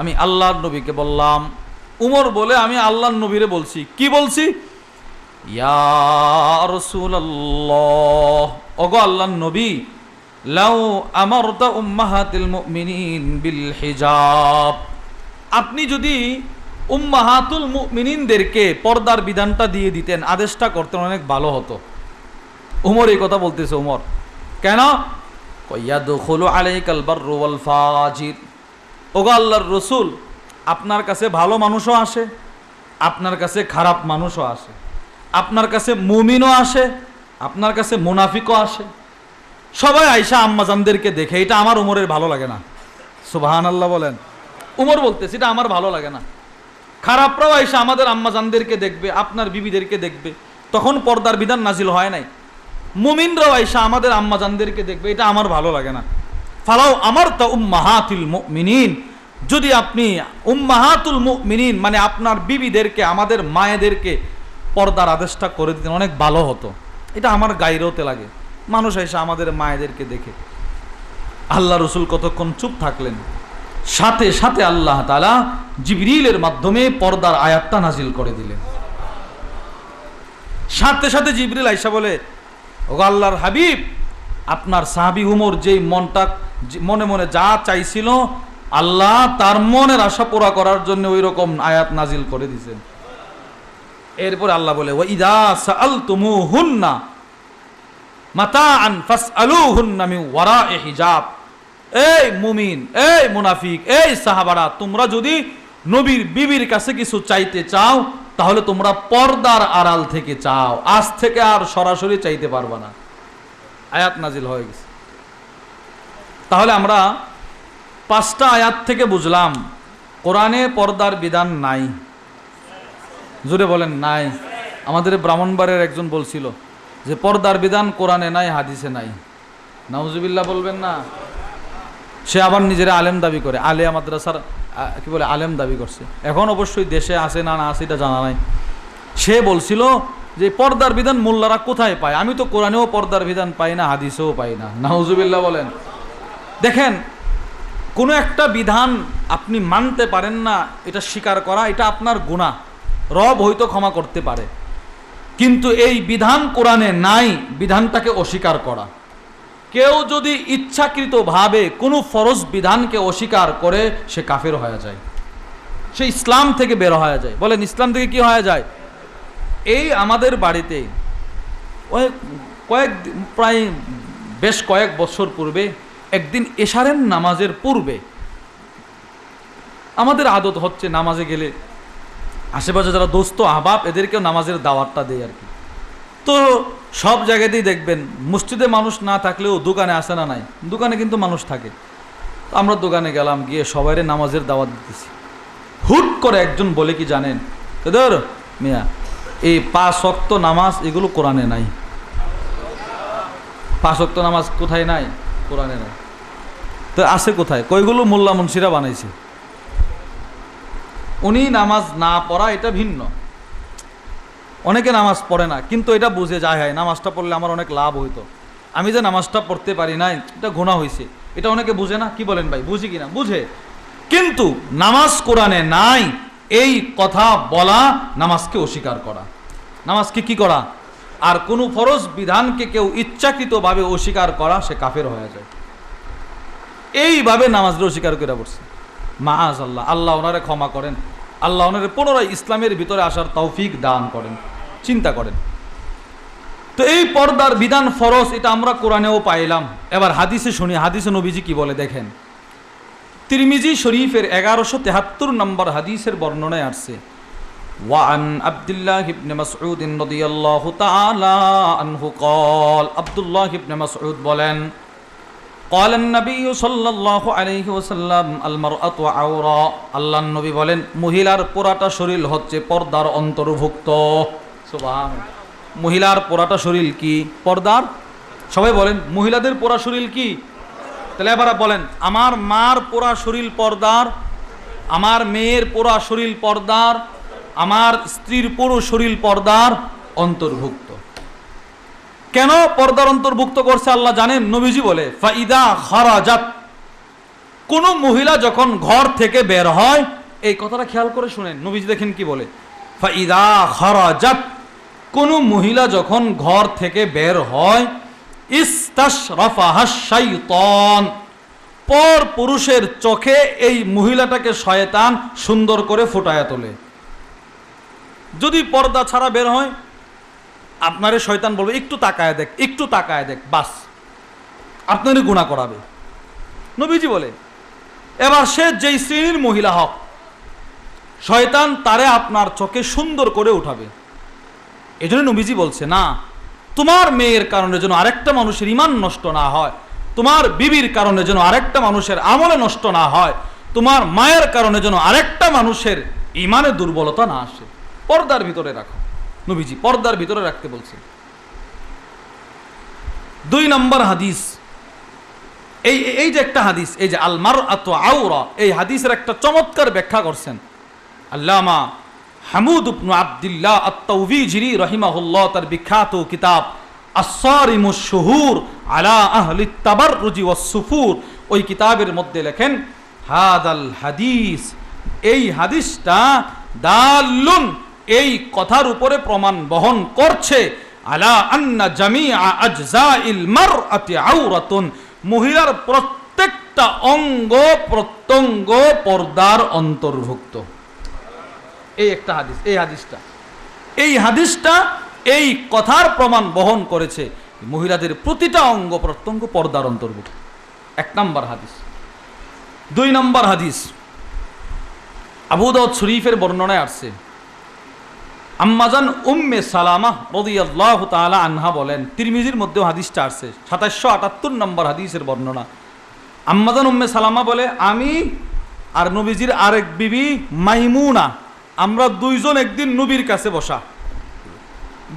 আমি আল্লাহর নবীকে বললাম, উমর বলে আমি আল্লাহর নবীরে বলছি। কি বলছি? ওগো আল্লাহর নবী, লাউ মুমিনিন বিল হিজাব। আপনি যদি উম্মাহাতুল মুমিনিনদেরকে পর্দার বিধানটা দিয়ে দিতেন, আদেশটা করতেন, অনেক ভালো হতো। উমর এই কথা বলতেছে, উমর। কেন? ওগো রসুল, আপনার কাছে ভালো মানুষও আসে, আপনার কাছে খারাপ মানুষও আসে, আপনার কাছে মুমিনও আসে, আপনার কাছে মুনাফিকও আসে। সবাই আইসা আম্মাজানদেরকে দেখে, এটা আমার উমরের ভালো লাগে না। সুবাহান আল্লাহ বলেন। উমর বলতেছে, এটা আমার ভালো লাগে না। খারাপরাও আইসা আমাদের আম্মাজানদেরকে দেখবে, আপনার বিবিদেরকে দেখবে। তখন পর্দার বিধান নাজিল হয় নাই। মুমিনরাও আইসা আমাদের আম্মাজানদেরকে দেখবে, এটা আমার ভালো লাগে না। ফালাও আমার তা উম্মাহাতুল মুমিনিন। যদি আপনি উম্মাহাতুল মুমিনিন মানে আপনার বিবিদেরকে, আমাদের মায়েদেরকে পর্দার আদেশটা করে দিতেন, অনেক ভালো হতো। এটা আমার গাইরোতে লাগে। মানুষ এসে আমাদের মায়েদেরকে দেখে। আল্লাহ রসুল কতক্ষণ চুপ থাকলেন? সাথে সাথে আল্লাহ তালা জিবরিলের মাধ্যমে পর্দার আয়াতটা নাজিল করে দিলেন। সাথে সাথে জিবরিল আইসা বলে ও আল্লাহর হাবিব, আপনার সাহাবি উমর যেই মনটা মনে মনে যা চাইছিল, আল্লাহ তার মনের আশা পুরা করার জন্য ওই রকম আয়াত নাজিল করে দিছেন। এরপরে আল্লাহ বলে আন আলু এ হিজাব। এই মুমিন, এই মুনাফিক, এই সাহাবারা, তোমরা যদি নবীর বিবির কাছে কিছু চাইতে চাও তাহলে তোমরা পর্দার আড়াল থেকে চাও। আজ থেকে আর সরাসরি চাইতে পারবা না। আয়াত নাজিল হয়ে গেছে। তাহলে আমরা পাঁচটা আয়াত থেকে বুঝলাম, কোরআনে পর্দার বিধান নাই। জুড়ে বলেন, নাই। আমাদের ব্রাহ্মণবাড়ের একজন বলছিল যে, পর্দার বিধান কোরআনে নাই, হাদিসে নাই। নাউজুবিল্লাহ বলবেন না। সে আবার নিজের আলেম দাবি করে। আলিয়া মাদ্রাসার কি বলে, আলেম দাবি করছে। এখন অবশ্যই দেশে আছে না না আছে এটা জানা নাই। সে বলছিল যে, পর্দার বিধান মোল্লারা কোথায় পায়? আমি তো কোরআনেও পর্দার বিধান পাই না, হাদিসেও পাই না। নাউজুবিল্লাহ বলেন। দেখেন, কোনো একটা বিধান আপনি মানতে পারেন না, এটা স্বীকার করা, এটা আপনার গুণা রব হয়তো ক্ষমা করতে পারে। কিন্তু এই বিধান কোরআনে নাই, বিধানটাকে অস্বীকার করা। কেউ যদি ইচ্ছাকৃতভাবে কোনো ফরজ বিধানকে অস্বীকার করে, সে কাফের হয়ে যায়। সে ইসলাম থেকে বের হয়ে যায়। বলেন, ইসলাম থেকে কি হয়ে যায়? এই আমাদের বাড়িতে ওই কয়েক প্রায় বেশ কয়েক বছর পূর্বে, একদিন এশারের নামাজের পূর্বে, আমাদের আদত হচ্ছে নামাজে গেলে আশেপাশে যারা দোস্ত, আহবাব, এদেরকেও নামাজের দাওয়াতটা দেয় আর কি। তো সব জায়গাতেই দেখবেন, মসজিদে মানুষ না থাকলেও দোকানে আসে না নাই। দোকানে কিন্তু মানুষ থাকে। আমরা দোকানে গেলাম, গিয়ে সবাইরে নামাজের দাওয়াত দিতেছি। হুট করে একজন বলে কি জানেন? ধর মিয়া, এই পাঁচ অক্ত নামাজ এগুলো কোরআনে নাই। পাঁচ অক্ত নামাজ কোথায় নাই? কোরআনে নাই। তো আছে কোথায়? কইগুলো মোল্লা মুন্সিরা বানাইছে। উনি নামাজ না পড়া এটা ভিন্ন। অনেকে নামাজ পড়ে না, কিন্তু এটা বুঝে যায়, হয়, নামাজটা পড়লে আমার অনেক লাভ হইতো। আমি যে নামাজটা পড়তে পারি নাই, এটা ঘোনা হয়েছে এটা অনেকে বুঝে না? কি বলেন ভাই? বুঝি কিনা? বুঝে। কিন্তু নামাজ কোরআনে নাই, এই কথা বলা নামাজকে অস্বীকার করা। নামাজকে কি করা? আর কোনো ফরজ বিধানকে কেউ ইচ্ছাকৃতভাবে অস্বীকার করা, সে কাফের হয়ে যায়। এইভাবে নামাজটা অস্বীকার করে পড়ছে মাআজ আল্লাহ আল্লাহ ওনারে ক্ষমা করেন। আল্লাহ ওনারে পুনরায় ইসলামের ভিতরে আসার তৌফিক দান করেন। চিন্তা করেন তো এই পর্দার বিধান ফরজ এটা আমরা কোরআনেও পাইলাম এবার হাদিসে শুনি হাদিসে নবীজি কি বলে দেখেন তিরমিজি শরীফের এগারোশো তেহাত্তর নম্বর হাদিসের বর্ণনায় আসছে وعن عبد الله بن مسعود رضي الله تعالى عنه قال عبد الله بن مسعود বলেন قال النبي صلى الله عليه وسلم المرأة عورة আল্লাহ নবী বলেন মহিলার পুরাটা শরীর হচ্ছে পর্দার অন্তর্ভুক্ত মহিলার পুরাটা শরীর কি? পর্দার? সবাই বলেন, মহিলাদের পুরা শরীর কি? তাহলে এবার বলেন, আমার মার পুরা শরীর পর্দার, আমার মেয়ের পোড়া শরীর পর্দার, আমার স্ত্রীর পুরো শরীর পর্দার অন্তর্ভুক্ত। কেন পর্দার অন্তর্ভুক্ত করছে আল্লাহ জানেন? নবীজি বলে, ফাইদা খারাজাত। কোনো মহিলা যখন ঘর থেকে বের হয়, এই কথাটা খেয়াল করে শুনেন। নবীজি দেখেন কি বলে, ফাইদা খরাজাত। কোনো মহিলা যখন ঘর থেকে বের হয়, ইস্তাশরাফাহা শাইতান। পর পুরুষের চোখে এই মহিলাটাকে শয়তান সুন্দর করে ফুটায়া তোলে। যদি পর্দা ছাড়া বের হয়, আপনারে শয়তান বলবে, একটু তাকায় দেখ, একটু তাকায় দেখ, বাস আপনারই গুণা করাবে। নবীজি বলে, এবার সে যেই শ্রেণির মহিলা হক, শয়তান তারে আপনার চোখে সুন্দর করে উঠাবে। এই জন্য নবীজি বলছে, না, তোমার মেয়ের কারণে যেন আরেকটা মানুষের ইমান নষ্ট না হয়, তোমার বিবির কারণে যেন আরেকটা মানুষের আমলে নষ্ট না হয়, তোমার মায়ের কারণে যেন আরেকটা মানুষের ইমানে দুর্বলতা না আসে। পর্দার ভিতরে রাখো। নবীজি পর্দার ভিতরে রাখতে বলছে দুই নম্বর হাদিস, এই এই যে একটা হাদিস, এই যে আলমার আত আউরা এই হাদিসের একটা চমৎকার ব্যাখ্যা করছেন। আল্লামা হামুদ ইবনু আব্দুল্লাহ আত-তাওবিজিরি রাহিমাহুল্লাহ, তার বিখ্যাত কিতাব আস-সারিমুশ শুহুর আলা আহলি তাবাররুজি ওয়াস সুফুর ওই কিতাবের মধ্যে লেখেন, হাদাল হাদিস এই হাদিসটা দাল্লুন, এই কথার উপরে প্রমাণ বহন করছে, আলা আন্না জামিআ আজজাইল মারআতি আউরাতুন মহিলার প্রত্যেকটা অঙ্গ প্রত্যঙ্গ পর্দার অন্তর্ভুক্ত। এই একটা হাদিস, এই হাদিসটা। এই হাদিসটা এই কথার প্রমাণ বহন করেছে মহিলাদের প্রতিটা অঙ্গ প্রত্যঙ্গ পর্দার অন্তর্ভুক্ত। এক নম্বর হাদিস। দুই নম্বর হাদিস। আবু দাউদ শরীফের বর্ণনায় আসছে। আম্মাজান উম্মে সালামা রদিয়াল্লাহ তাআলা আনহা বলেন, তিরমিজির মধ্যেও হাদিসটা আসছে, সাতাশশো আটাত্তর নম্বর হাদিসের বর্ণনা। আম্মাজান উম্মে সালামা বলে, আমি আর নবীজির আরেক বিবি মাইমুনা আমরা দুইজন একদিন নবীর কাছে বসা।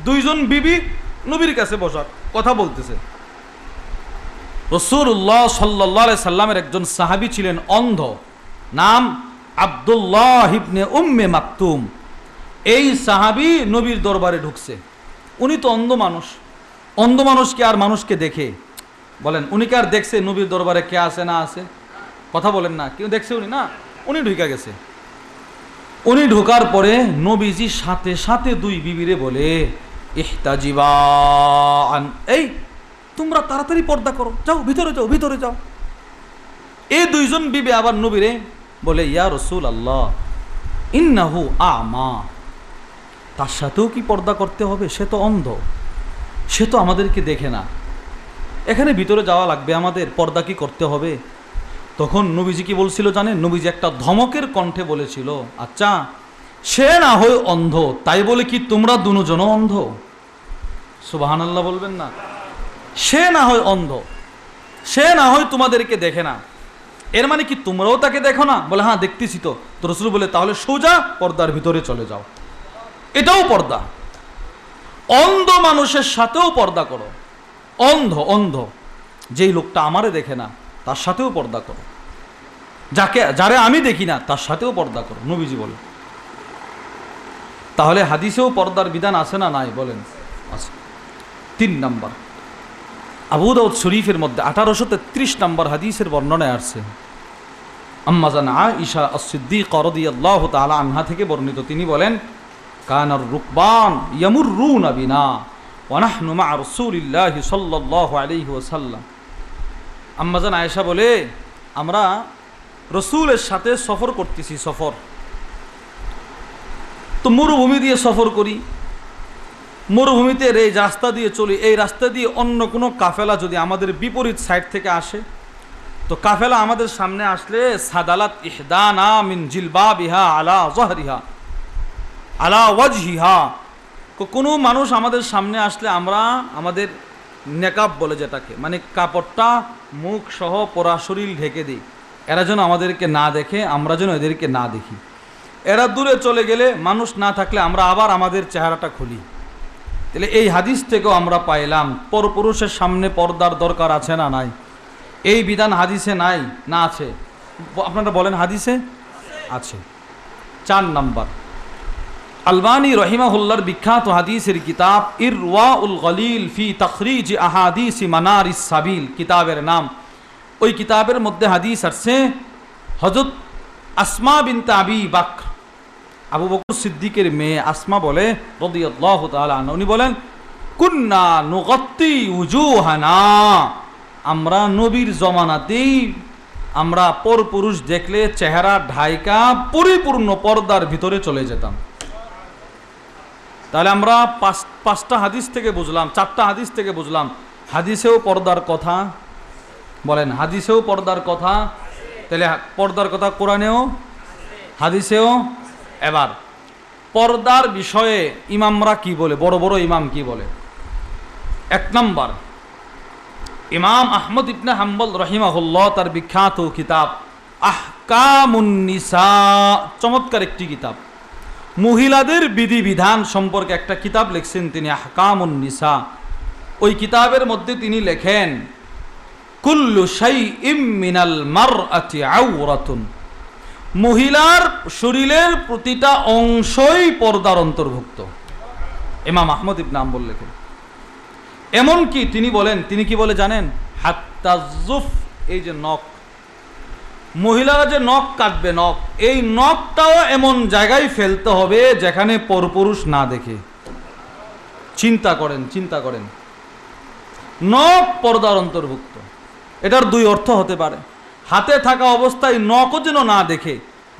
দুইজন বিবি নবীর কাছে বসা কথা বলতেছে। রসুল্লাহ সাল্লাহ সাল্লামের একজন সাহাবী ছিলেন অন্ধ, নাম আব্দুল্লাহ ইবনে উম্মে মাকতুম। এই সাহাবী নবীর দরবারে ঢুকছে। উনি তো অন্ধ মানুষ। অন্ধ মানুষকে আর মানুষকে দেখে? বলেন, উনি কি আর দেখছে নবীর দরবারে কে আছে না আছে? কথা বলেন না। কেউ দেখছে উনি? না, উনি ঢুকে গেছে। উনি ঢোকার পরে নবীজি সাথে সাথে দুই বিবিরে বলে ইহতাজিবান এই, তোমরা তাড়াতাড়ি পর্দা করো, যাও, ভিতরে যাও ভিতরে যাও। এই দুইজন বিবি আবার নবীরে বলে, ইয়া রসুল আল্লাহ ইন্নাহু আমা। তার সাথেও কি পর্দা করতে হবে? সে তো অন্ধ, সে তো আমাদেরকে দেখে না। এখানে ভিতরে যাওয়া লাগবে আমাদের, পর্দা কি করতে হবে? তখন নবীজি কি বলছিল জানেন? নবীজি একটা ধমকের কণ্ঠে বলেছিল আচ্ছা সে না হয় অন্ধ, তাই বলে কি তোমরা দুজনও অন্ধ? সুবাহান আল্লাহ বলবেন না। সে না হয় অন্ধ, সে না হয় তোমাদেরকে দেখে না। এর মানে কি তোমরাও তাকে দেখো না? বলে হ্যাঁ দেখতেছি তো। তো রসুল বলে, তাহলে সোজা পর্দার ভিতরে চলে যাও। এটাও পর্দা। অন্ধ মানুষের সাথেও পর্দা করো। অন্ধ অন্ধ। যেই লোকটা আমারে দেখে না, তার সাথেও পর্দা করো। যাকে, যারে আমি দেখি না, তার সাথেও পর্দা করো, নবীজি বলে। তাহলে হাদিসেও পর্দার বিধান আছে না নাই? বলেন। আছে। তিন নাম্বার। আবু দাউদ শরীফের মধ্যে আঠারোশো তেত্রিশ নম্বর হাদিসের বর্ণনায় আসছে। আম্মাজান আইসা আসিদ্দিক করদিয়াল্লাহ তাআলা আনহা থেকে বর্ণিত। তিনি বলেন, কানার রুকবান ইয়ামুররুন বিনা ওয়ানাহনু মা রাসূলিল্লাহ সাল্লাল্লাহু আলাইহি ওয়াসাল্লাম। আম্মাজান আয়েশা বলে, আমরা রসুলের সাথে সফর করতেছি, সফর। তো মরুভূমি দিয়ে সফর করি। মরুভূমিতে এই রাস্তা দিয়ে চলি। এই রাস্তা দিয়ে অন্য কোনো কাফেলা যদি আমাদের বিপরীত সাইড থেকে আসে, তো কাফেলা আমাদের সামনে আসলে, সাদালাত ইহদানা মিন জিলবা বিহা আলা জহরিহা, আলা ওয়াজহিহা। কোনো মানুষ আমাদের সামনে আসলে আমরা আমাদের নেকাব বলে যেটাকে মানে কাপড়টা মুখ সহ পরা শরীর ঢেকে দিই। এরা যেন আমাদেরকে না দেখে, আমরা যেন এদেরকে না দেখি। এরা দূরে চলে গেলে মানুষ না থাকলে আমরা আবার আমাদের চেহারাটা খুলি। তাহলে এই হাদিস থেকেও আমরা পাইলাম, পরপুরুষের সামনে পর্দার দরকার আছে না নাই? এই বিধান হাদিসে নাই? না আছে। আপনারা বলেন হাদিসে? আছে। চার নাম্বার। আলবানী রহিমাহুল্লার বিখ্যাত হাদিসের কিতাব ইরওয়া উল গলিল ফি তখরিজ আহাদিস মানার সাবিল, কিতাবের নাম। ওই কিতাবের মধ্যে হাদিস আসছে হজরত আসমা বিনতে আবি বাক্র। আবু বকর সিদ্দিকের মেয়ে আসমা বলে রদিয়াল্লাহু তাআলা আনহা, উনি বলেন কুন্না নুগত্তি উজুহানা। আমরা নবীর জমানাতেই আমরা পর পুরুষ দেখলে চেহারা ঢাইকা পরিপূর্ণ পর্দার ভিতরে চলে যেতাম। তাহলে আমরা পাঁচ পাঁচটা হাদিস থেকে বুঝলাম চারটা হাদিস থেকে বুঝলাম হাদিসেও পর্দার কথা বলেন, হাদিসেও পর্দার কথা, তাহলে পর্দার কথা কোরআনেও, হাদিসেও, এবার, পর্দার বিষয়ে ইমামরা কি বলে, বড় বড় ইমাম কি বলে? এক নম্বর, ইমাম আহমদ ইবনে হাম্বল রহিমাহুল্লাহ তার বিখ্যাত কিতাব আহকামুন্নিসা চমৎকার একটি কিতাব। মহিলাদের বিধিবিধান সম্পর্কে একটা কিতাব লিখছেন তিনি আহকামুন্নিসা ওই কিতাবের মধ্যে তিনি লেখেন কুল্লু মিনাল মার মহিলার শরীরের প্রতিটা অংশই পর্দার অন্তর্ভুক্ত। ইমাম আহমদ ইবনে আম্বল লেখেন। এমনকি তিনি বলেন, তিনি কি বলে জানেন? হাত্তাজুফ এই যে নখ। মহিলারা যে নখ কাটবে, নখ। এই নখটাও এমন জায়গায় ফেলতে হবে যেখানে পরপুরুষ না দেখে। চিন্তা করেন চিন্তা করেন। নখ পর্দার অন্তর্ভুক্ত। এটার দুই অর্থ হতে পারে। হাতে থাকা অবস্থায় নখও যেন না দেখে,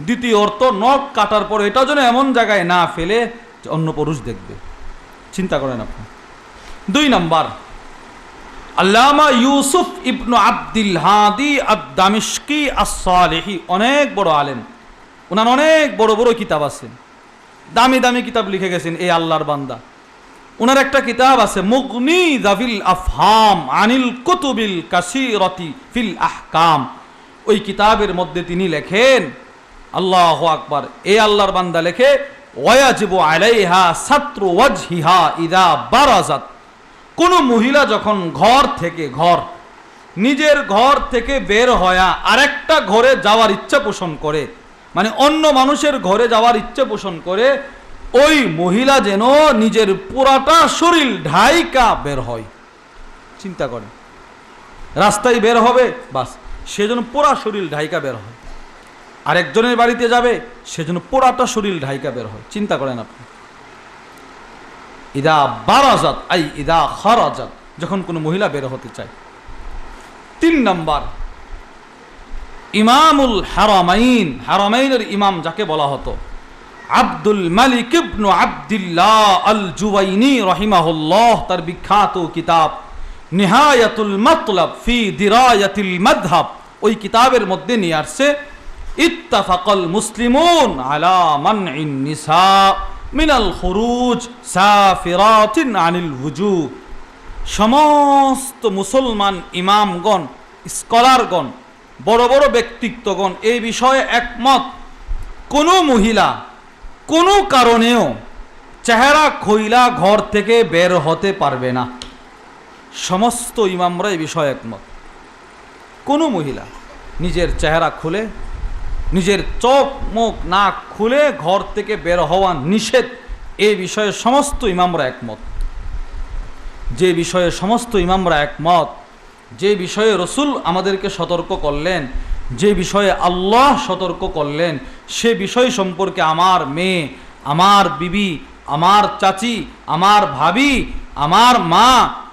দ্বিতীয় অর্থ নখ কাটার পর এটা যেন এমন জায়গায় না ফেলে অন্য পুরুষ দেখবে। চিন্তা করেন আপনি। দুই নাম্বার, আল্লামা ইউসুফ ইবনু আব্দুল হাদি আদ দামিশকি আসালেহি অনেক বড় আলেম। ওনার অনেক বড় বড় কিতাব আছে। দামি দামি কিতাব লিখে গেছেন, এই আল্লাহর বান্দা। ওনার একটা কিতাব আছে, মুগনি দাভিল আফহাম আনিল কুতুবিল কাসিরতি ফিল আহকাম। ওই কিতাবের মধ্যে তিনি লেখেন, আল্লাহ আকবার, এ আল্লাহর বান্দা লেখে, ওয়াজিবু আলাইহা সাত্র ওয়াজহিহা ইদা বারাজাত। কোন মহিলা যখন ঘর থেকে, ঘর, নিজের ঘর থেকে বের হয়া আরেকটা ঘরে যাওয়ার ইচ্ছা পোষণ করে মানে অন্য মানুষের ঘরে যাওয়ার ইচ্ছে পোষণ করে ওই মহিলা যেন নিজের পুরাটা শরীর ঢাইকা বের হয়। চিন্তা করে রাস্তায় বের হবে, বাস। সেজন্য পুরা শরীর ঢাইকা বের হয়। আরেকজনের বাড়িতে যাবে সেজন্য পুরাটা শরীর ঢাইকা বের হয়। চিন্তা করেন আপনি। ইদা বারাজাত, আই ইদা খারাজাত, যখন কোনো মহিলা বের হতে চায়। তিন নম্বর, ইমামুল হারামাইন। হারামাইনের ইমাম যাকে বলা হতো। আব্দুল মালিক ইবনু আব্দুল্লাহ আল জুবাইনি রহিমাহুল্লাহ, তার বিখ্যাত কিতাব নিহায়াতুল মতলব ফি দিরায়াতিল মাযহাব, ওই কিতাবের মধ্যে নিয়ে আসছে, ইত্তাফাকাল মুসলিমুন আলা মানইন নিসা মিনাল খুরুজ সাফিরাতিন আনিল হুজু। সমস্ত মুসলমান ইমামগণ, স্কলারগণ, বড় বড় ব্যক্তিত্বগণ, এই বিষয়ে একমত। কোনো মহিলা কোনো কারণেও চেহারা খইলা ঘর থেকে বের হতে পারবে না। সমস্ত ইমামরা এই বিষয়ে একমত। কোনো মহিলা নিজের চেহারা খুলে, নিজের চোখ, মুখ, নাক খুলে ঘর থেকে বের হওয়া নিষেধ, এ বিষয়ে সমস্ত ইমামরা একমত। যে বিষয়ে সমস্ত ইমামরা একমত, যে বিষয়ে রসুল আমাদেরকে সতর্ক করলেন, যে বিষয়ে আল্লাহ সতর্ক করলেন সে বিষয় সম্পর্কে আমার মেয়ে, আমার বিবি, আমার চাচি, আমার ভাবি, আমার মা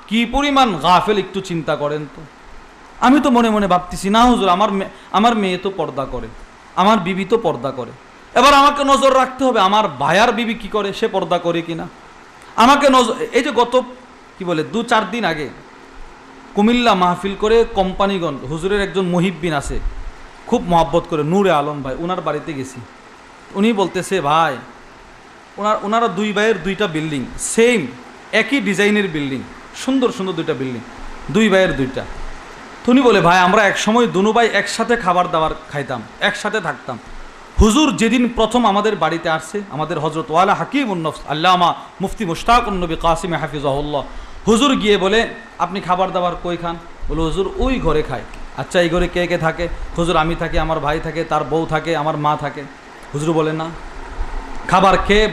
কি পরিমাণ গাফেল একটু চিন্তা করেন তো। আমি তো মনে মনে ভাবতেছি, না হুজুর, আমার আমার মেয়ে তো পর্দা করে, আমার বিবি তো পর্দা করে। এবার আমাকে নজর রাখতে হবে, আমার ভাইয়ার বিবি কি করে, সে পর্দা করে কিনা আমাকে নজর এই যে গত, কি বলে, দু চার দিন আগে কুমিল্লা মাহফিল করে কোম্পানিগঞ্জ হুজুরের একজন মহিব্বিন আছে খুব মহাব্বত করে নূরে আলম ভাই ওনার বাড়িতে গেছি। উনি বলতেছে, ভাই ওনার ওনারা দুই ভাইয়ের দুইটা বিল্ডিং সেম একই ডিজাইনের বিল্ডিং, সুন্দর সুন্দর দুইটা বিল্ডিং, দুই ভাইয়ের দুইটা। উনি বলে, ভাই, আমরা এক সময় দুনু ভাই একসাথে খাবার দাবার খাইতাম, একসাথে থাকতাম। হুজুর যেদিন প্রথম আমাদের বাড়িতে আসছে, আমাদের হজরত ওয়ালা হাকিম উন্নফ আল্লামা মুফতি মুশতাক উন্নবী কাসিম হাফিজাহুল্লাহ, হুজুর গিয়ে বলে, আপনি খাবার দাবার কই খান? বলে, হুজুর ওই ঘরে খায় আচ্ছা এই ঘরে কে কে থাকে? হুজুর, আমি থাকি, আমার ভাই থাকে, তার বউ থাকে, আমার মা থাকে। হুজুর বলে না। খাবার খেয়ে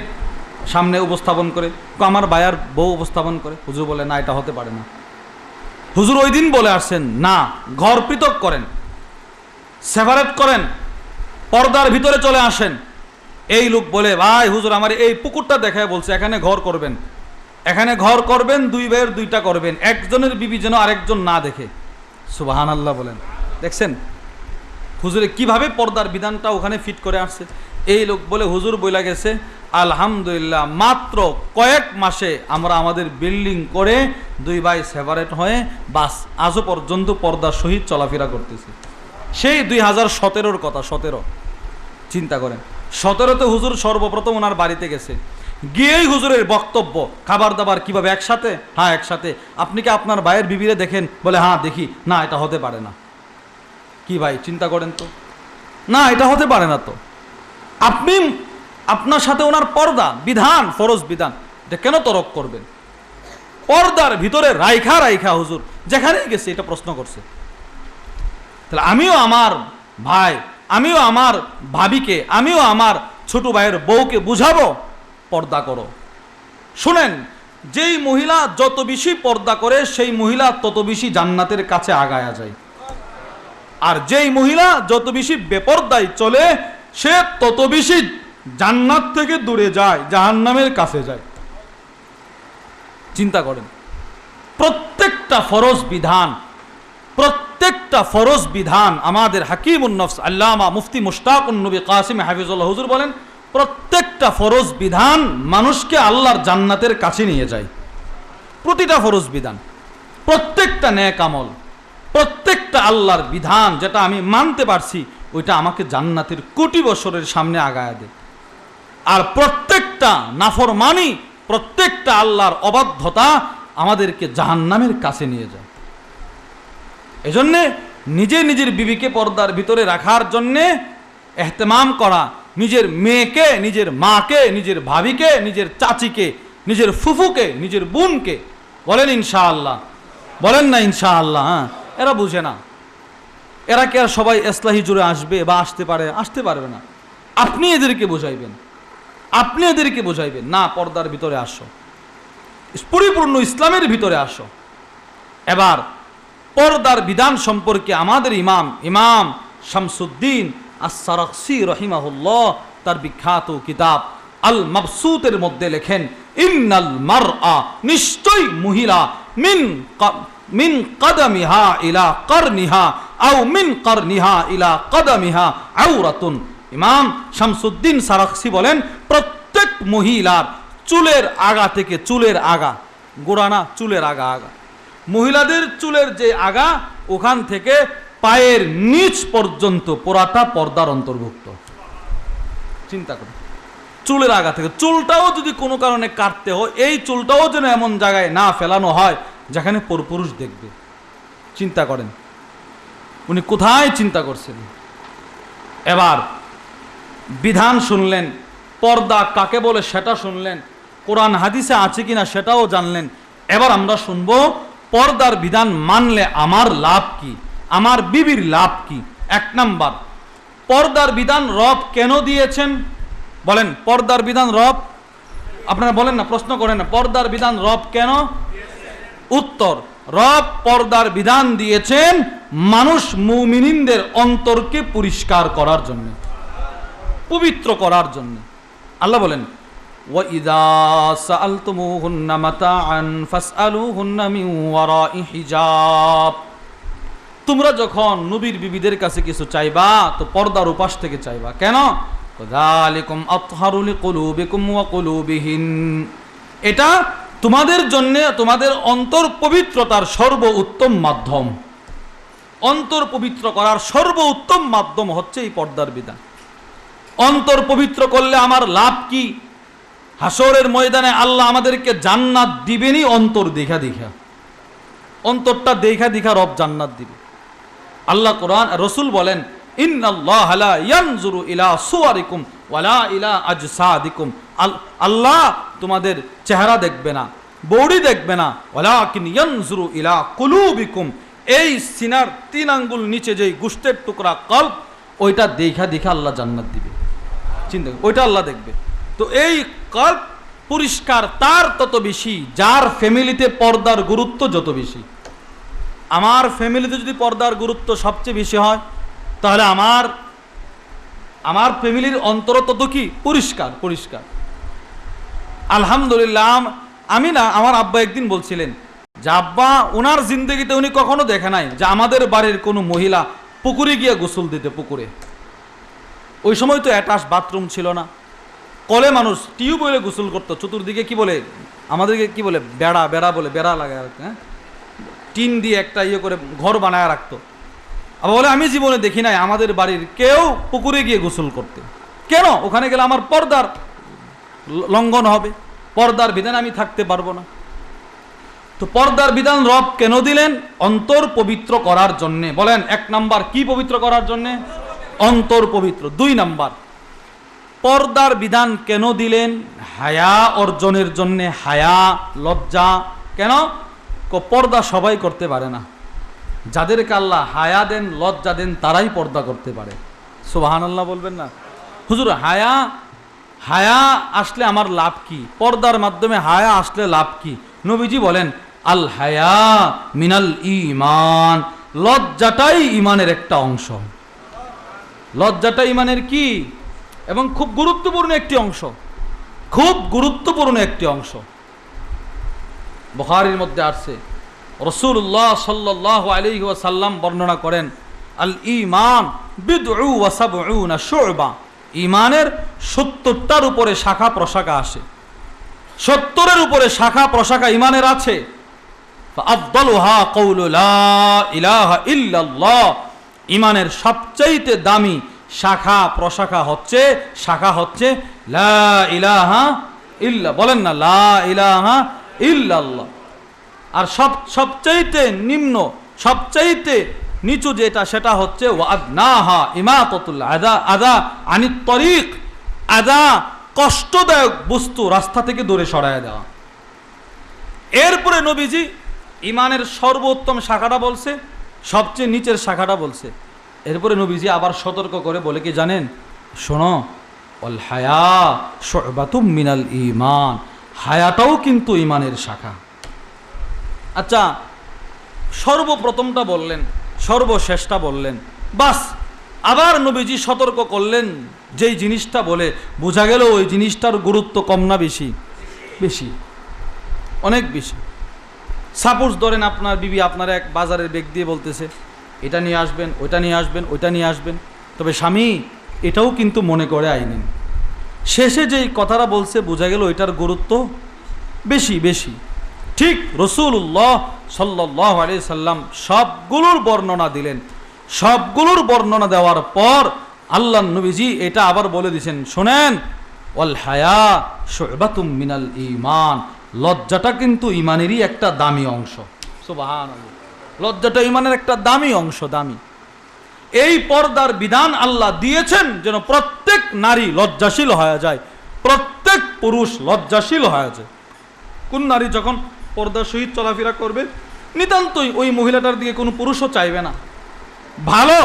সামনে উপস্থাপন করে? আমার বায়ার বউ উপস্থাপন করে। হুজুর বলে, না, এটা হতে পারে না। হুজুর ওই দিন বলে আসছেন, না, ঘর পৃথক করেন সেপারেট করেন, পর্দার ভিতরে চলে আসেন। এই লোক বলে, ভাই, হুজুর, আমার এই পুকুরটা দেখায় বলছে, এখানে ঘর করবেন। এখানে ঘর করবেন, দুই ভাইয়ের দুইটা করবেন। একজনের বিবি যেন আরেকজন না দেখে। সুবাহান আল্লাহ বলেন। দেখছেন? হুজুরে কীভাবে পর্দার বিধানটা ওখানে ফিট করে আসছে এই লোক বলে, হুজুর বইলা গেছে, আলহামদুলিল্লাহ, মাত্র কয়েক মাসে আমরা আমাদের বিল্ডিং করে দুই ভাই সেপারেট হয়ে বাস আজও পর্যন্ত পর্দার সহিত চলাফেরা করতেছি। সেই দুই হাজার সতেরোর কথা, সতেরো। চিন্তা করেন। সতেরোতে হুজুর সর্বপ্রথম ওনার বাড়িতে গেছে। গিয়েই হুজুরের বক্তব্য, খাবার দাবার কীভাবে একসাথে? হ্যাঁ একসাথে। আপনি কি আপনার ভাইয়ের বিবিরে দেখেন? বলে হ্যাঁ দেখি। না, এটা হতে পারে না। কি ভাই, চিন্তা করেন তো? না, এটা হতে পারে না তো। আপনি, আপনার সাথে ওনার পর্দা, বিধান, ফরজ বিধান, এটা কেন তরক করবেন? পর্দার ভিতরে রাইখা রাইখা, হুজুর। যেখানেই গেছে, এটা প্রশ্ন করছে। তাহলে আমিও আমার ভাই, আমিও আমার ভাবিকে, আমিও আমার ছোট ভাইয়ের বউকে বুঝাবো? পর্দা করো। শুনেন, যেই মহিলা যত বেশি পর্দা করে, সেই মহিলা তত বেশি জান্নাতের কাছে আগায়া যায়। আর যেই মহিলা যত বেশি বেপর্দায় চলে, সে তত বেশি জান্নাত থেকে দূরে যায়, জাহান্নামের কাছে যায়। চিন্তা করেন, প্রত্যেকটা ফরজ বিধান, প্রত্যেকটা ফরজ বিধান আমাদের হাকিম নফস আল্লামা মুফতি মুশতাক নবী কাসিম হাফিজুল্লাহ হুজুর বলেন প্রত্যেকটা ফরজ বিধান মানুষকে আল্লাহর জান্নাতের কাছে নিয়ে যায়। প্রতিটা ফরজ বিধান, প্রত্যেকটা ন্যাক আমল, প্রত্যেকটা আল্লাহর বিধান যেটা আমি মানতে পারছি, ওইটা আমাকে জান্নাতের কোটি বছরের সামনে আগায় দেয় আর প্রত্যেকটা নাফরমানি, প্রত্যেকটা আল্লাহর অবাধ্যতা আমাদেরকে জাহান্নামের কাছে নিয়ে যায়। এজন্যে নিজে নিজের বিবিকে পর্দার ভিতরে রাখার জন্যে এহতেমাম করা নিজের মেয়েকে, নিজের মাকে, নিজের ভাবিকে, নিজের চাচিকে, নিজের ফুফুকে, নিজের বোনকে বলেন ইনশাআল্লাহ। বলেন না ইনশাআল্লাহ হ্যাঁ এরা বুঝে না। এরা কি আর সবাই এসলাহি জুড়ে আসবে বা আসতে পারে? আসতে পারবে না। আপনি এদেরকে বোঝাইবেন। আপনি এদেরকে বোঝাইবেন। না, পর্দার ভিতরে আসো। পরিপূর্ণ ইসলামের ভিতরে আসো। এবার পর্দার বিধান সম্পর্কে আমাদের ইমাম ইমাম শামসুদ্দিন আসারসি রহিমাহুল্লাহ, তার বিখ্যাত কিতাব আল মাবসুতের মধ্যে লেখেন, ইন্নাল মার আ নিশ্চয়ই মহিলা মিন মিন কাদামিহা ইলা করনিহা, আও মিন করনিহা ইলা কাদামিহা আউরাতুন ইমাম শামসুদ্দিন সারাকসি বলেন, প্রত্যেক মহিলার চুলের আগা থেকে চুলের আগা, গোড়ানা চুলের আগা আগা। মহিলাদের চুলের যে আগা, ওখান থেকে পায়ের নিচ পর্যন্ত পোড়াটা পর্দার অন্তর্ভুক্ত। চিন্তা করুন চুলের আগা থেকে, চুলটাও যদি কোনো কারণে কাটতে হয়, এই চুলটাও যেন এমন জায়গায় না ফেলানো হয়, যেখানে পরপুরুষ দেখবে। চিন্তা করেন। উনি কোথায় চিন্তা করছেন? এবার বিধান শুনলেন, পর্দা কাকে বলে সেটা শুনলেন, কোরআন হাদিসে আছে কিনা সেটাও জানলেন। এবার আমরা শুনব, পর্দার বিধান মানলে আমার লাভ কি? আমার বিবির লাভ কি এক নাম্বার পর্দার বিধান রব কেন দিয়েছেন বলেন পর্দার বিধান রব আপনারা বলেন না প্রশ্ন করেন না পর্দার বিধান রব কেন উত্তর রব পর্দার বিধান দিয়েছেন মানুষ মুমিনিনদের অন্তরকে পরিষ্কার করার জন্য পবিত্র করার জন্য আল্লাহ বলেন وَإِذَا سَأَلْتُمُوهُنَّ مَتَاعًا فَاسْأَلُوهُنَّ مِنْ وَرَاءِ حِجَابٍ তোমরা যখন নবীর বিবিদের কাছে কিছু চাইবা, তো পর্দার উপাস থেকে চাইবা। কেন? এটা তোমাদের জন্য, তোমাদের অন্তর পবিত্রতার সর্ব উত্তম মাধ্যম। অন্তর পবিত্র করার সর্ব উত্তম মাধ্যম হচ্ছে এই পর্দার বিধান। অন্তর পবিত্র করলে আমার লাভ কি? হাসরের ময়দানে আল্লাহ আমাদেরকে জান্নাত দিবেনই অন্তর দেখা দেখা। অন্তরটা দেখা দেখা রব জান্নাত দিবে। আল্লাহ কোরআন রসুল বলেন আল্লাহ তোমাদের চেহারা দেখবে না, বৌড়ি দেখবে না, ওয়ালাকিন ইয়ানজুরু ইলা কুলুবিকুম। এই সিনার তিন আঙ্গুল নিচে যেই গুষ্টের টুকরা কল্প, ওইটা দেখা দেখা আল্লাহ জান্নাত দিবে। চিন্তা ওইটা আল্লাহ দেখবে। তো এই কল্প পরিষ্কার তার তত বেশি, যার ফ্যামিলিতে পর্দার গুরুত্ব যত বেশি। আমার ফ্যামিলিতে যদি পর্দার গুরুত্ব সবচেয়ে বেশি হয়, তাহলে আমার আমার ফ্যামিলির অন্তর তত কি? পরিষ্কার পরিষ্কার। আলহামদুলিল্লাহ, আমি না, আমার আব্বা একদিন বলছিলেন, যে আব্বা ওনার জিন্দগিতে উনি কখনো দেখে নাই যে আমাদের বাড়ির কোনো মহিলা পুকুরে গিয়ে গোসল দিতে পুকুরে। ওই সময় তো অ্যাটাচ বাথরুম ছিল না। কলে মানুষ টিউবওয়েলে গোসল করতো, চতুর্দিকে কি বলে, আমাদেরকে কি বলে, বেড়া বেড়া বলে, বেড়া লাগে আর হ্যাঁ? টিন দিয়ে একটা ইয়ে করে ঘর বানায় রাখতো। আবার বলে, আমি জীবনে দেখি নাই আমাদের বাড়ির কেউ পুকুরে গিয়ে গোসল করতে। কেন? ওখানে গেলে আমার পর্দার লঙ্ঘন হবে। পর্দার বিধান আমি থাকতে পারব না। তো পর্দার বিধান রব কেন দিলেন? অন্তর পবিত্র করার জন্যে। বলেন, এক নাম্বার কি পবিত্র করার জন্যে? অন্তর পবিত্র। দুই নাম্বার, পর্দার বিধান কেন দিলেন? হায়া অর্জনের জন্যে। হায়া, লজ্জা। কেন? পর্দা সবাই করতে পারে না। যাদেরকে আল্লাহ হায়া দেন, লজ্জা দেন, তারাই পর্দা করতে পারে। সুবাহান আল্লাহ বলবেন না? হুজুর, হায়া হায়া আসলে আমার লাভ কি? পর্দার মাধ্যমে হায়া আসলে লাভ কি? নবীজি বলেন, আল হায়া মিনাল ইমান লজ্জাটাই ইমানের একটা অংশ। লজ্জাটা ইমানের কি? এবং খুব গুরুত্বপূর্ণ একটি অংশ। খুব গুরুত্বপূর্ণ একটি অংশ। বুখারীর মধ্যে আসছে। রসুল্লাহ সাল্লাহ আলী সাল্লাম বর্ণনা করেন আল ইমান শুবা। ইমানের সত্তরটার উপরে শাখা প্রশাখা আসে। সত্তরের উপরে শাখা প্রশাখা ইমানের আছে। ইমানের সবচাইতে দামি শাখা প্রশাখা হচ্ছে, শাখা হচ্ছে লা ইলাহা ইল্লা, বলেন না, লা ইলাহা ইল্লাল্লাহ। আর সব, সবচাইতে নিম্ন, সবচাইতে নিচু যেটা, সেটা হচ্ছে ওয়াদনাহা ইমাতাতুল আদা আদা আনিত তরিক। আদা কষ্টদায়ক বস্তু রাস্তা থেকে দূরে সরায় দেওয়া। এরপরে নবীজি ইমানের সর্বোত্তম শাখাটা বলছে, সবচেয়ে নিচের শাখাটা বলছে। এরপরে নবীজি আবার সতর্ক করে বলে কি জানেন? শোনো অল হায়া মিনাল ইমান হায়াটাও কিন্তু ইমানের শাখা। আচ্ছা সর্বপ্রথমটা বললেন, সর্বশেষটা বললেন, বাস, আবার নবীজি সতর্ক করলেন, যেই জিনিসটা বলে, বোঝা গেল ওই জিনিসটার গুরুত্ব কম না বেশি বেশি, অনেক বেশি। সাপোজ ধরেন আপনার বিবি আপনার এক বাজারের বেগ দিয়ে বলতেছে, এটা নিয়ে আসবেন, ওইটা নিয়ে আসবেন, ওইটা নিয়ে আসবেন, তবে স্বামী, এটাও কিন্তু মনে করে আইনেন। শেষে যেই কথাটা বলছে, বোঝা গেল ওইটার গুরুত্ব বেশি বেশি। ঠিক রসুল্লাহ সাল্লাহ আলি সাল্লাম সবগুলোর বর্ণনা দিলেন। সবগুলোর বর্ণনা দেওয়ার পর আল্লাহ নবীজি এটা আবার বলে দিয়েছেন, শোনেন, ওয়াল হায়া শোবাতুম মিনাল ইমান লজ্জাটা কিন্তু ইমানেরই একটা দামি অংশ। লজ্জাটা ইমানের একটা দামি অংশ, দামি। এই পর্দার বিধান আল্লাহ দিয়েছেন যেন প্রত্যেক নারী লজ্জাশীল হয়ে যায়। প্রত্যেক পুরুষ লজ্জাশীল হয়ে যায়। কোন নারী যখন পর্দার সহিত চলাফেরা করবে, নিতান্তই ওই মহিলাটার দিকে কোনো পুরুষও চাইবে না। ভালো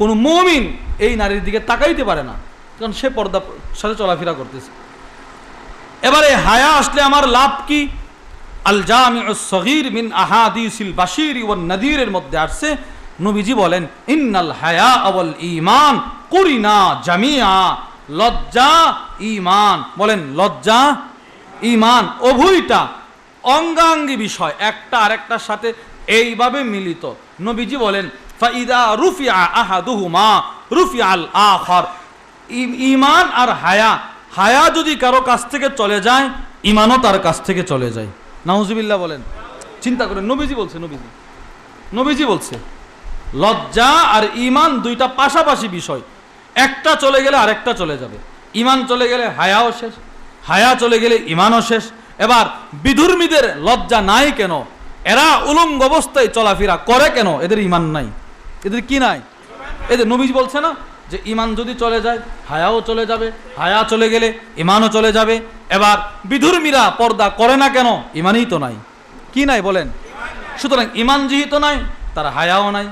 কোনো মমিন এই নারীর দিকে তাকাইতে পারে না, কারণ সে পর্দা সাথে চলাফেরা করতেছে। এবারে হায়া আসলে আমার লাভ কি? আল জামি সগির মিন আহাদিসিল বাসির ওয়ান নদীরের মধ্যে আসছে নবীজি বলেন, ইন্নাল হায়া আওয়াল ঈমান কুরিনা জামিয়া লজ্জা ইমান বলেন, লজ্জা ইমান উভয়টা অঙ্গাঙ্গী বিষয়, একটা আরেকটার সাথে এইভাবে মিলিত। নবীজি বলেন, ফাইদা রুফিয়া আহাদুহুমা রুফিয়া আল আখর। ই- ঈমান আর হায়া হায়া যদি কারও কাছ থেকে চলে যায় ইমানও তার কাছ থেকে চলে যায়। নাউজুবিল্লাহ বলেন। চিন্তা করেন, নবীজি বলছে, নবীজি। নবীজি বলছে লজ্জা আর ইমান দুইটা পাশাপাশি বিষয়। একটা চলে গেলে আরেকটা চলে যাবে। ইমান চলে গেলে হায়াও শেষ, হায়া চলে গেলে ইমানও শেষ। এবার বিধর্মীদের লজ্জা নাই কেন? এরা উলঙ্গ অবস্থায় চলাফেরা করে কেন? এদের ইমান নাই। এদের কি নাই? এদের নবীজ বলছে না যে ইমান যদি চলে যায়, হায়াও চলে যাবে, হায়া চলে গেলে ইমানও চলে যাবে। এবার বিধর্মীরা পর্দা করে না কেন? ইমানই তো নাই। কি নাই বলেন? সুতরাং ইমান যেহেতু নাই, তার হায়াও নাই।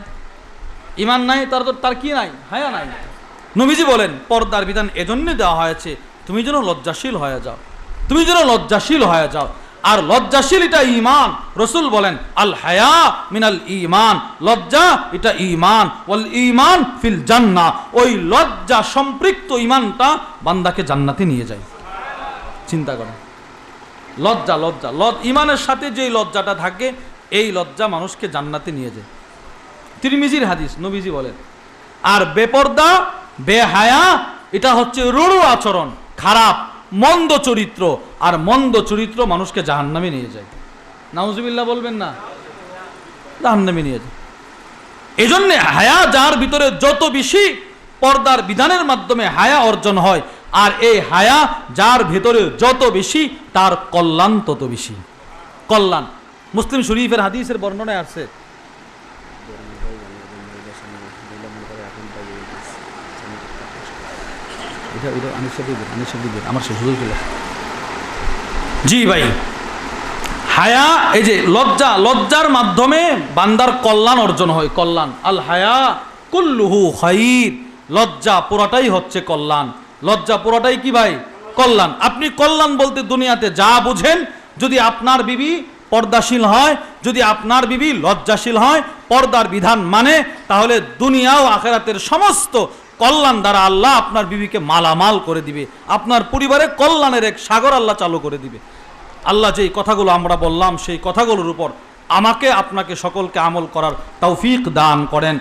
ইমান নাই, তার তো তার কি নাই? হায়া নাই। নবীজি বলেন, পর্দার বিধান এজন্য দেওয়া হয়েছে, তুমি যেন লজ্জাশীল হয়ে যাও। তুমি যেন লজ্জাশীল হয়ে যাও। আর লজ্জাশীল এটা ইমান রসুল বলেন, আল হায়া মিনাল ইমান লজ্জা, এটা ইমান ওয়াল ইমান ফিল জান্নাহ। ওই লজ্জা সম্পৃক্ত ইমানটা বান্দাকে জান্নাতে নিয়ে যায়। চিন্তা করেন। লজ্জা লজ্জা। লজ ইমানের সাথে যেই লজ্জাটা থাকে, এই লজ্জা মানুষকে জান্নাতে নিয়ে যায়। তিরমিজির হাদিস, নবীজি বলেন। আর বেপর্দা, বেহায়া, এটা হচ্ছে রুড়ু আচরণ, খারাপ, মন্দ চরিত্র। আর মন্দ চরিত্র মানুষকে জাহান্নামে নিয়ে যায়। নাউজুবিল্লাহ বলবেন না? জাহান্নামে নিয়ে যায়। এই জন্যে হায়া যার ভিতরে যত বেশি পর্দার বিধানের মাধ্যমে হায়া অর্জন হয়, আর এই হায়া যার ভেতরে যত বেশি, তার কল্যাণ তত বেশি। কল্যাণ। মুসলিম শরীফের হাদিসের বর্ণনায় আছে জি ভাই। হায়া, এই যে লজ্জা, লজ্জার মাধ্যমে বান্দার কল্যাণ অর্জন হয়, কল্যাণ। আল হায়া কুল্লুহু খাইর। লজ্জা পুরাটাই হচ্ছে কল্যাণ। লজ্জা পুরাটাই কি ভাই? কল্যাণ। আপনি কল্যাণ বলতে দুনিয়াতে যা বুঝেন, যদি আপনার বিবি পর্দাশীল হয়, যদি আপনার বিবি লজ্জাশীল হয়, পর্দার বিধান মানে তাহলে দুনিয়া ও আখেরাতের সমস্ত কল্যাণ দ্বারা আল্লাহ আপনার বিবিকে মালামাল করে দিবে, আপনার পরিবারে কল্যাণের এক সাগর আল্লাহ চালু করে দিবে। আল্লাহ যেই কথাগুলো আমরা বললাম, সেই কথাগুলোর উপর আমাকে আপনাকে সকলকে আমল করার তৌফিক দান করেন।